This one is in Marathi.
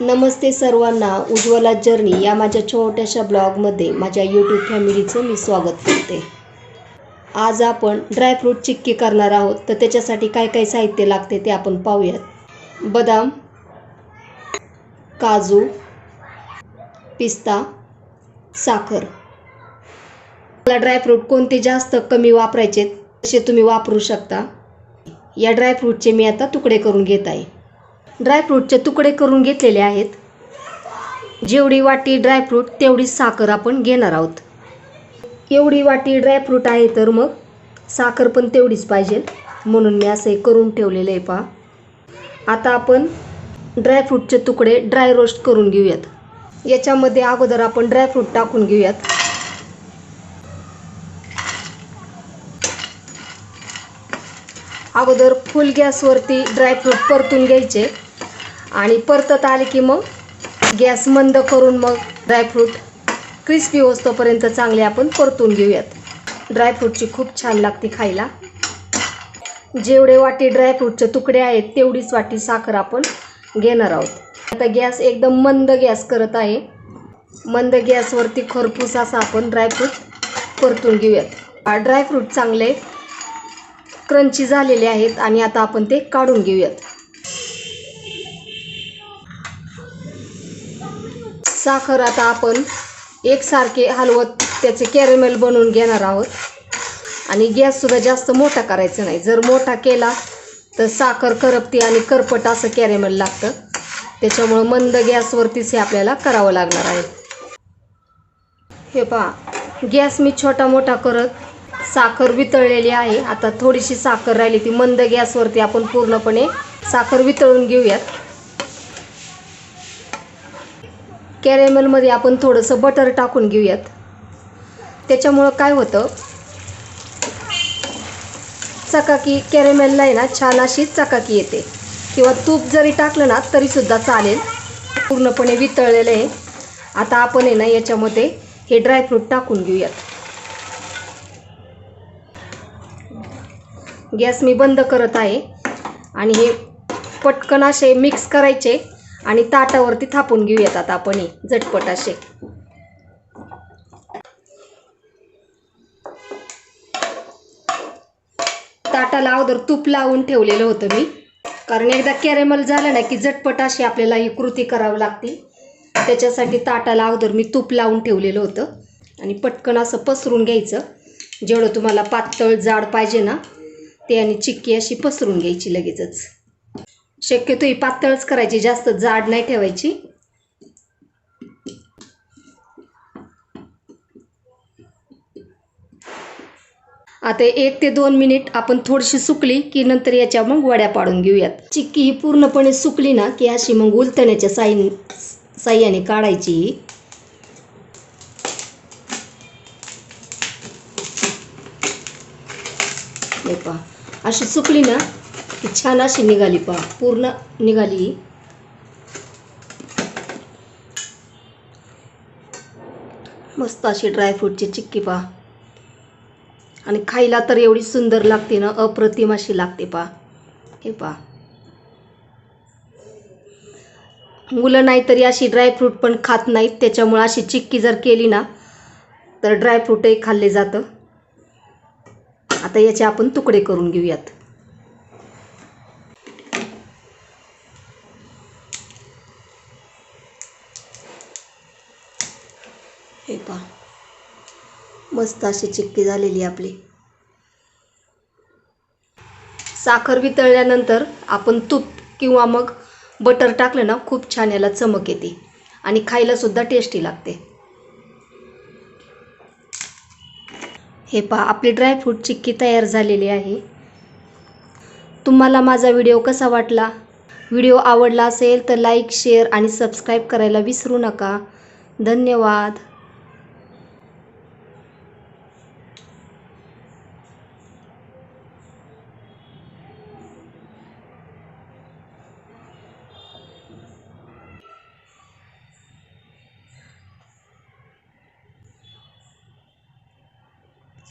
नमस्ते सर्वांना. उज्ज्वला जर्नी या माझ्या छोट्याशा ब्लॉगमध्ये माझ्या यूट्यूब फॅमिलीचं मी स्वागत करते. आज आपण ड्रायफ्रूट चिक्की करणार आहोत. तर त्याच्यासाठी काय काय साहित्य लागते ते आपण पाहूयात. बदाम काजू पिस्ता साखर. मला ड्रायफ्रूट कोणते जास्त कमी वापरायचे तसे तुम्ही वापरू शकता. या ड्रायफ्रूटचे मी आता तुकडे करून घेत आहे. ड्रायफ्रूटचे तुकडे करून घेतलेले आहेत. जेवढी वाटी ड्रायफ्रूट तेवढी साखर आपण घेणार आहोत. एवढी वाटी ड्रायफ्रूट आहे तर मग साखर पण तेवढीच पाहिजे. म्हणून मी असं हे करून ठेवलेलं आहे पहा. आता आपण ड्रायफ्रूटचे तुकडे ड्राय रोस्ट करून घेऊयात. याच्यामध्ये अगोदर आपण ड्रायफ्रूट टाकून घेऊयात. अगोदर फुल गॅसवरती ड्रायफ्रूट परतून घ्यायचे. आणि परतत आले की मग गॅस मंद करून मग ड्रायफ्रूट क्रिस्पी होतोपर्यंत चांगले आपण परतून घेऊयात. ड्रायफ्रूटची खूप छान लागते खायला. जेवढे वाटी ड्रायफ्रूटचे तुकडे आहेत तेवढीच वाटी साखर आपण घेणार आहोत. आता गॅस एकदम मंद गॅस करत आहे. मंद गॅसवरती खरपूस असा आपण ड्रायफ्रूट परतून घेऊयात. ड्रायफ्रूट चांगले क्रंची झालेले आहेत आणि आता आपण ते काढून घेऊयात. साखर आता आपण एकसारखे हलवत त्याचे कॅरेमेल बनवून घेणार आहोत. आणि गॅससुद्धा जास्त मोठा करायचा नाही. जर मोठा केला तर साखर करपती आणि करपट असं कॅरेमेल लागतं. त्याच्यामुळं मंद गॅसवरतीच हे आपल्याला करावं लागणार आहे. हे पहा गॅस मी छोटा मोठा करत साखर वितळलेली आहे. आता थोडीशी साखर राहिली ती मंद गॅसवरती आपण पूर्णपणे साखर वितळून घेऊयात. कॅरेमेलमध्ये आपण थोडंसं बटर टाकून घेऊयात. त्याच्यामुळं काय होतं? चकाकी कॅरेमेलला आहे ना छान अशी चकाकी येते. किंवा तूप जरी टाकलं ना तरीसुद्धा चालेल. पूर्णपणे वितळलेलं आहे. आता आपण आहे ना याच्यामध्ये हे ड्रायफ्रूट टाकून घेऊयात. गॅस मी बंद करत आहे. आणि हे पटकन असे मिक्स करायचे. आणि ताटावरती थापून घेऊयात आता आपण हे झटपट असे. ताटाला अगोदर तूप लावून ठेवलेलं होतं मी. कारण एकदा कॅरेमल झालं ना की झटपट अशी आपल्याला ही कृती करावी लागते. त्याच्यासाठी ताटाला अगोदर मी तूप लावून ठेवलेलं होतं. आणि पटकन असं पसरून घ्यायचं. जेवढं तुम्हाला पातळ जाड पाहिजे ना ते आणि चिक्की अशी पसरून घ्यायची लगेचच. शक्यतो ही पातळच करायची जास्त जाड नाही ठेवायची. आता एक ते दोन मिनिट आपण थोडीशी सुकली की नंतर याच्या मग वड्या पाडून घेऊयात. चिक्की ही पूर्णपणे सुकली ना की अशी मग उलटण्याच्या साई साह्याने काढायची. ही पहा अशी सुकली ना छान अशी निघाली पहा पूर्ण निघाली मस्त अशी ड्रायफ्रूटची चिक्की पहा. आणि खायला तर एवढी सुंदर लागते ना अप्रतिम अशी लागते पहा. हे पहा. मुलं नाहीतरी अशी ड्रायफ्रूट पण खात नाहीत त्याच्यामुळे अशी चिक्की जर केली ना तर ड्रायफ्रूटही खाल्ले जातं. आता याचे आपण तुकडे करून घेऊयात. हे पहा मस्त अशी चिक्की झालेली आपली. साखर वितळल्यानंतर आपण तूप किंवा मग बटर टाकलं ना खूप छान याला चमक येते. आणि खायलासुद्धा टेस्टी लागते. हे पहा आपली ड्रायफ्रूट चिक्की तयार झालेली आहे. तुम्हाला माझा व्हिडिओ कसा वाटला? व्हिडिओ आवडला असेल तर लाईक शेअर आणि सबस्क्राईब करायला विसरू नका. धन्यवाद.